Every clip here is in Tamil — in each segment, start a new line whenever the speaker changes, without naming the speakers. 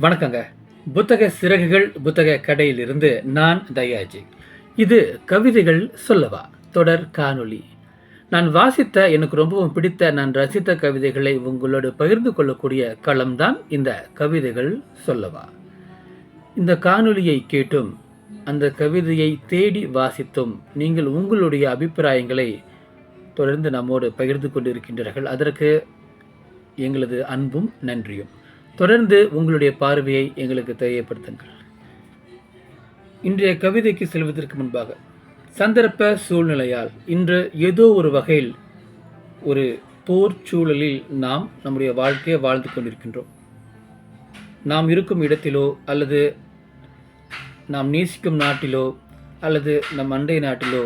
வணக்கங்க. புத்தக சிறகுகள் புத்தக கடையிலிருந்து நான் தயாஜி. இது கவிதைகள் சொல்லவா? தொடர் காணொளி. நான் வாசித்த எனக்கு ரொம்பவும் பிடித்த நான் ரசித்த கவிதைகளை உங்களோடு பகிர்ந்து கொள்ளக்கூடிய களம்தான் இந்த கவிதைகள் சொல்லவா? இந்த காணொளியை கேட்டும் அந்த கவிதையை தேடி வாசித்தும் நீங்கள் உங்களுடைய அபிப்பிராயங்களை தொடர்ந்து நம்மோடு பகிர்ந்து கொண்டிருக்கின்றீர்கள். அதற்கு எங்களது அன்பும் நன்றியும். தொடர்ந்து உங்களுடைய பார்வையை எங்களுக்கு தெரியப்படுத்துங்கள். இன்றைய கவிதைக்கு செல்வதற்கு முன்பாக சந்தர்ப்ப சூழ்நிலையால் இன்று ஏதோ ஒரு வகையில் ஒரு போர் சூழலில் நாம் நம்முடைய வாழ்க்கையை வாழ்ந்து கொண்டிருக்கின்றோம். நாம் இருக்கும் இடத்திலோ அல்லது நாம் நேசிக்கும் நாட்டிலோ அல்லது நம் அண்டை நாட்டிலோ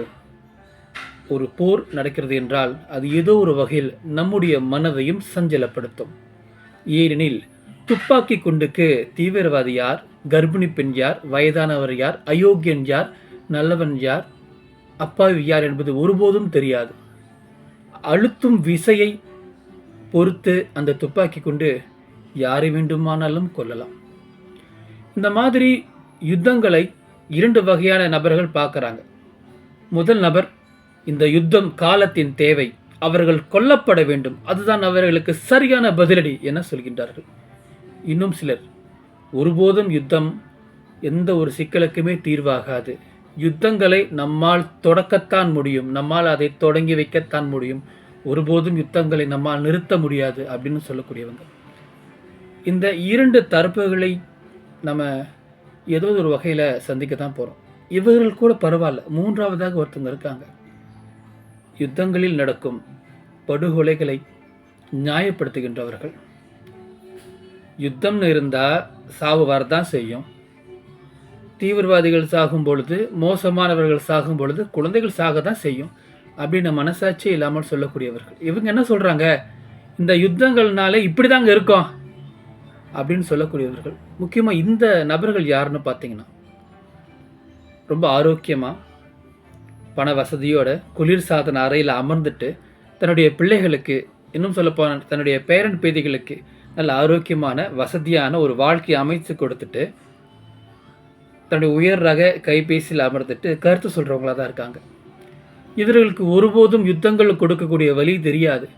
ஒரு போர் நடக்கிறது என்றால் அது ஏதோ ஒரு வகையில் நம்முடைய மனதையும் சஞ்சலப்படுத்தும். ஏனெனில் துப்பாக்கி குண்டுக்கு தீவிரவாதி யார்? கர்ப்பிணி பெண் யார்? வயதானவர் யார்? அயோக்கியன் யார்? நல்லவன் யார்? அப்பாவி யார் என்பது ஒருபோதும் தெரியாது. அழுத்தும் விசையை பொறுத்து அந்த துப்பாக்கி கொண்டு யாரை வேண்டுமானாலும் கொல்லலாம். இந்த மாதிரி யுத்தங்களை இரண்டு வகையான நபர்கள் பார்க்குறாங்க. முதல் நபர் இந்த யுத்தம் காலத்தின் தேவை. அவர்கள் கொல்லப்பட வேண்டும். அதுதான் அவர்களுக்கு சரியான பதிலடி என சொல்கின்றார்கள். இன்னும் சிலர். ஒருபோதும் யுத்தம் எந்த ஒரு சிக்கலுக்குமே தீர்வாகாது. யுத்தங்களை நம்மால் தொடக்கத்தான் முடியும். நம்மால் அதை தொடங்கி வைக்கத்தான் முடியும். ஒருபோதும் யுத்தங்களை நம்மால் நிறுத்த முடியாது அப்படின்னு சொல்லக்கூடியவங்க. இந்த இரண்டு தரப்புகளை நம்ம ஏதோ ஒரு வகையில் சந்திக்க தான் போகிறோம் இவர்கள் கூட பரவாயில்ல. மூன்றாவதாக ஒருத்தவங்க இருக்காங்க. யுத்தங்களில் நடக்கும் படுகொலைகளை நியாயப்படுத்துகின்றவர்கள். யுத்தம்னு இருந்தால் சாவு வரதான் செய்யும். தீவிரவாதிகள் சாகும் பொழுது மோசமானவர்கள் சாகும் பொழுது குழந்தைகள் சாக தான் செய்யும். அப்படின்னு மனசாட்சி இல்லாமல் சொல்லக்கூடியவர்கள். இவங்க என்ன சொல்கிறாங்க இந்த யுத்தங்கள்னாலே இப்படி தாங்க இருக்கோம். அப்படின்னு சொல்லக்கூடியவர்கள். முக்கியமாக இந்த நபர்கள் யாருன்னு பார்த்தீங்கன்னா ரொம்ப ஆரோக்கியமாக பண வசதியோட குளிர் சாதன அறையில் அமர்ந்துட்டு தன்னுடைய பிள்ளைகளுக்கு இன்னும் சொல்லப்போன தன்னுடைய பேரன் பேதிகளுக்கு நல்ல ஆரோக்கியமான வசதியான ஒரு வாழ்க்கையை அமைத்து கொடுத்துட்டு தன்னுடைய உயர் ரக கைபேசியில் அமர்ந்துட்டு கருத்து சொல்கிறவங்களா தான் இருக்காங்க. இவர்களுக்கு ஒருபோதும் யுத்தங்கள் கொடுக்கக்கூடிய வழி தெரியாது.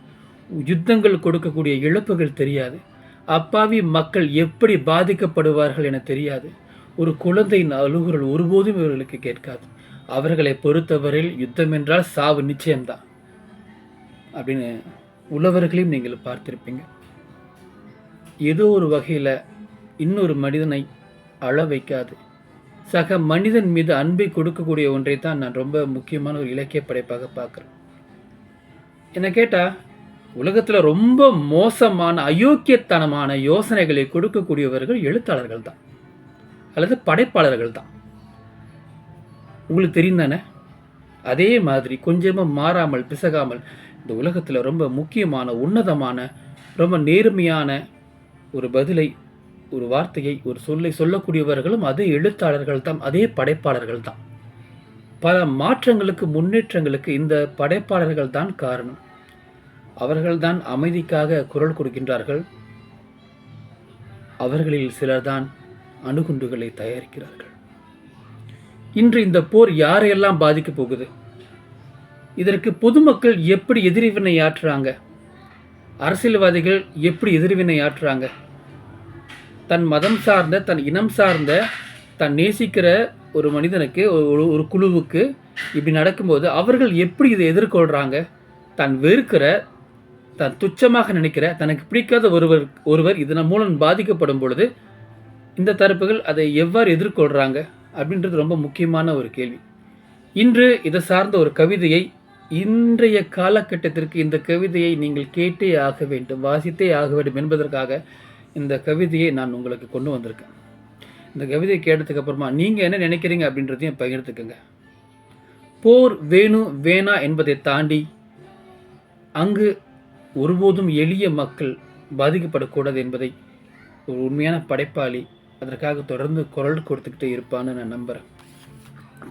யுத்தங்கள் கொடுக்கக்கூடிய இழப்புகள் தெரியாது. அப்பாவி மக்கள் எப்படி பாதிக்கப்படுவார்கள் என தெரியாது. ஒரு குழந்தையின் அழுகுரல் ஒருபோதும் இவர்களுக்கு கேட்காது. அவர்களை பொறுத்தவரையில் யுத்தம் என்றால் சாவு நிச்சயம்தான். அப்படின்னு உள்ளவர்களையும் நீங்கள் பார்த்திருப்பீங்க. ஏதோ ஒரு வகையில் இன்னொரு மனிதனை அழ வைக்காது. சக மனிதன் மீது அன்பை கொடுக்கக்கூடிய ஒன்றை தான் நான் ரொம்ப முக்கியமான ஒரு இலக்கிய படைப்பாக பார்க்குறேன். என்னை கேட்டால் உலகத்தில் ரொம்ப மோசமான அயோக்கியத்தனமான யோசனைகளை கொடுக்கக்கூடியவர்கள் எழுத்தாளர்கள் தான். அல்லது படைப்பாளர்கள் தான். உங்களுக்கு தெரியும் தானே? அதே மாதிரி கொஞ்சமாக மாறாமல் பிசகாமல் இந்த உலகத்தில் ரொம்ப முக்கியமான உன்னதமான ரொம்ப நேர்மையான ஒரு பதிலை ஒரு வார்த்தையை ஒரு சொல்லை சொல்லக்கூடியவர்களும் அதே எழுத்தாளர்கள் தான் அதே படைப்பாளர்கள் தான். பல மாற்றங்களுக்கு முன்னேற்றங்களுக்கு இந்த படைப்பாளர்கள் தான் காரணம். அவர்கள்தான் அமைதிக்காக குரல் கொடுக்கின்றார்கள். அவர்களில் சிலர்தான் அணுகுண்டுகளை தயாரிக்கிறார்கள். இன்று இந்த போர் யாரையெல்லாம் பாதிக்கப் போகுது? இதற்கு பொதுமக்கள் எப்படி எதிர்வினை ஆற்றுறாங்க? அரசியல்வாதிகள் எப்படி எதிர்வினை ஆற்றுறாங்க? தன் மதம் சார்ந்த தன் இனம் சார்ந்த தன் நேசிக்கிற ஒரு மனிதனுக்கு ஒரு ஒரு குழுவுக்கு இப்படி நடக்கும்போது அவர்கள் எப்படி இதை எதிர்கொள்கிறாங்க தான் வெறுக்கிற தான் துச்சமாக நினைக்கிற தனக்கு பிடிக்காத ஒருவர் ஒருவர் இதன் மூலம் பாதிக்கப்படும் பொழுது இந்த தரப்புகள் அதை எவ்வாறு எதிர்கொள்கிறாங்க அப்படின்றது ரொம்ப முக்கியமான ஒரு கேள்வி. இன்று இதை சார்ந்த ஒரு கவிதையை இன்றைய காலகட்டத்திற்கு இந்த கவிதையை நீங்கள் கேட்டே ஆக வேண்டும் வாசித்தே ஆக வேண்டும் என்பதற்காக இந்த கவிதையை நான் உங்களுக்கு கொண்டு வந்திருக்கேன். இந்த கவிதையை கேட்டதுக்கு அப்புறமா நீங்கள் என்ன நினைக்கிறீங்க அப்படின்றதையும் பகிர்ந்துக்குங்க போர் வேணும் வேணா என்பதை தாண்டி அங்கு ஒருபோதும் எளிய மக்கள் பாதிக்கப்படக்கூடாது என்பதை ஒரு உண்மையான படைப்பாளி அதற்காக தொடர்ந்து குரல் கொடுத்துக்கிட்டே இருப்பான்னு நான் நம்புகிறேன்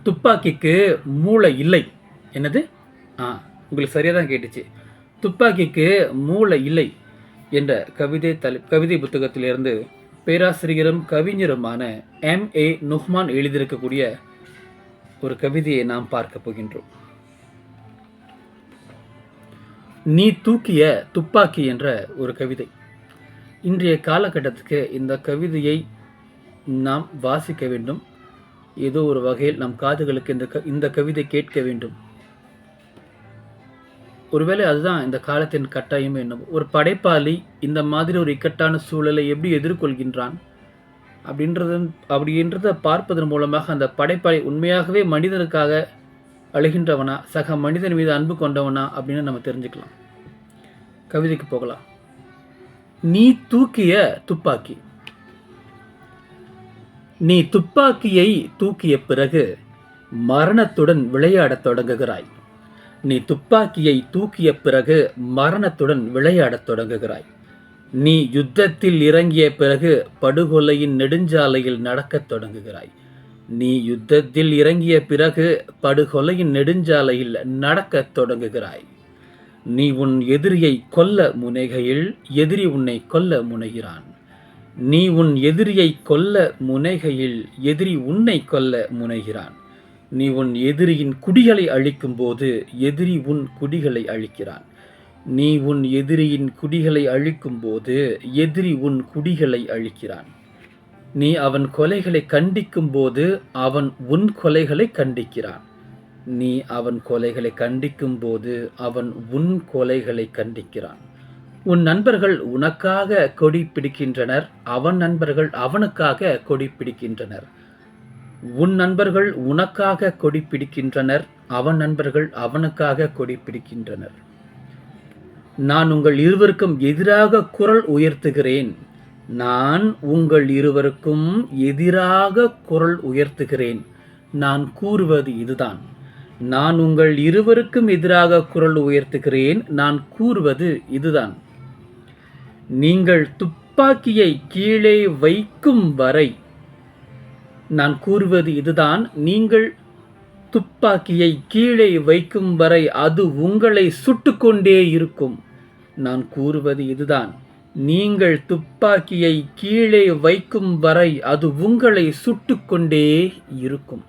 துப்பாக்கிக்கு மூளை இல்லை. என்னது? ஆ உங்களுக்கு சரியாக தான் கேட்டுச்சு. துப்பாக்கிக்கு மூளை இல்லை என்ற கவிதை தலை கவிதை புத்தகத்திலிருந்து பேராசிரியரும் கவிஞருமான எம் ஏ நுஹ்மான் எழுதியிருக்கக்கூடிய ஒரு கவிதையை நாம் பார்க்க போகின்றோம். நீ தூக்கிய துப்பாக்கி என்ற ஒரு கவிதை. இன்றைய காலகட்டத்துக்கு இந்த கவிதையை நாம் வாசிக்க வேண்டும். ஏதோ ஒரு வகையில் நம் காதுகளுக்கு இந்த க இந்த கவிதை கேட்க வேண்டும். ஒருவேளை அதுதான் இந்த காலத்தின் கட்டாயம் என்னவோ ஒரு படைப்பாளி இந்த மாதிரி ஒரு இக்கட்டான சூழலை எப்படி எதிர்கொள்கின்றான்? அப்படின்றது அப்படின்றத பார்ப்பதன் மூலமாக அந்த படைப்பாளி உண்மையாகவே மனிதனுக்காக அழுகின்றவனா சக மனிதன் மீது அன்பு கொண்டவனா அப்படின்னு நம்ம தெரிஞ்சுக்கலாம். கவிதைக்கு போகலாம். நீ தூக்கிய துப்பாக்கி. நீ துப்பாக்கியை தூக்கிய பிறகு மரணத்துடன் விளையாடத் தொடங்குகிறாய். நீ துப்பாக்கியை தூக்கிய பிறகு மரணத்துடன் விளையாடத் தொடங்குகிறாய். நீ யுத்தத்தில் இறங்கிய பிறகு படுகொலையின் நெடுஞ்சாலையில் நடக்கத் தொடங்குகிறாய். நீ யுத்தத்தில் இறங்கிய பிறகு படுகொலையின் நெடுஞ்சாலையில் நடக்கத் தொடங்குகிறாய். நீ உன் எதிரியை கொல்ல முனைகையில் எதிரி உன்னை கொல்ல முனைகிறான். நீ உன் எதிரியை கொல்ல முனைகையில் எதிரி உன்னை கொல்ல முனைகிறான். நீ உன் எதிரியின் குடிகளை அழிக்கும் போது எதிரி உன் குடிகளை அழிக்கிறான். நீ உன் எதிரியின் குடிகளை அழிக்கும் போது எதிரி உன் குடிகளை அழிக்கிறான். நீ அவன் கொலைகளை கண்டிக்கும் போது அவன் உன் கொலைகளை கண்டிக்கிறான். நீ அவன் கொலைகளை கண்டிக்கும் போது அவன் உன் கொலைகளை கண்டிக்கிறான். உன் நண்பர்கள் உனக்காக கொடி பிடிக்கின்றனர் அவன் நண்பர்கள் அவனுக்காக கொடி பிடிக்கின்றனர். உன் நண்பர்கள் உனக்காக கொடி பிடிக்கின்றனர் அவன் நண்பர்கள் அவனுக்காக கொடி பிடிக்கின்றனர். நான் உங்கள் இருவருக்கும் எதிராக குரல் உயர்த்துகிறேன். நான் உங்கள் இருவருக்கும் எதிராக குரல் உயர்த்துகிறேன். நான் கூறுவது இதுதான். நான் உங்கள் இருவருக்கும் எதிராக குரல் உயர்த்துகிறேன். நான் கூறுவது இதுதான். நீங்கள் துப்பாக்கியை கீழே வைக்கும் வரை நான் கூறுவது இதுதான். நீங்கள் துப்பாக்கியை கீழே வைக்கும் வரை அது உங்களை சுட்டுக்கொண்டே இருக்கும். நான் கூறுவது இதுதான். நீங்கள் துப்பாக்கியை கீழே வைக்கும் வரை அது உங்களை சுட்டுக்கொண்டே இருக்கும்.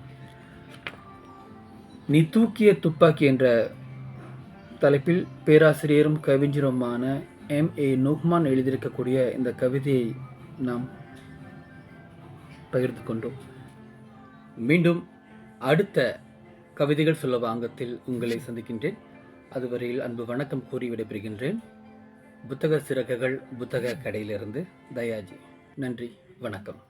நீ தூக்கிய துப்பாக்கி என்ற தலைப்பில் பேராசிரியரும் கவிஞருமான எம் ஏ நுஹ்மான் எழுதியிருக்கக்கூடிய இந்த கவிதையை நாம் பகிர்ந்து கொண்டோம் மீண்டும் அடுத்த கவிதைகள் சொல்ல வாங்கத்தில் உங்களை சந்திக்கின்றேன். அதுவரையில் அன்பு வணக்கம் கூறி விடைபெறுகின்றேன். புத்தக சிறகுகள் புத்தக கடையிலிருந்து தயாஜி. நன்றி வணக்கம்.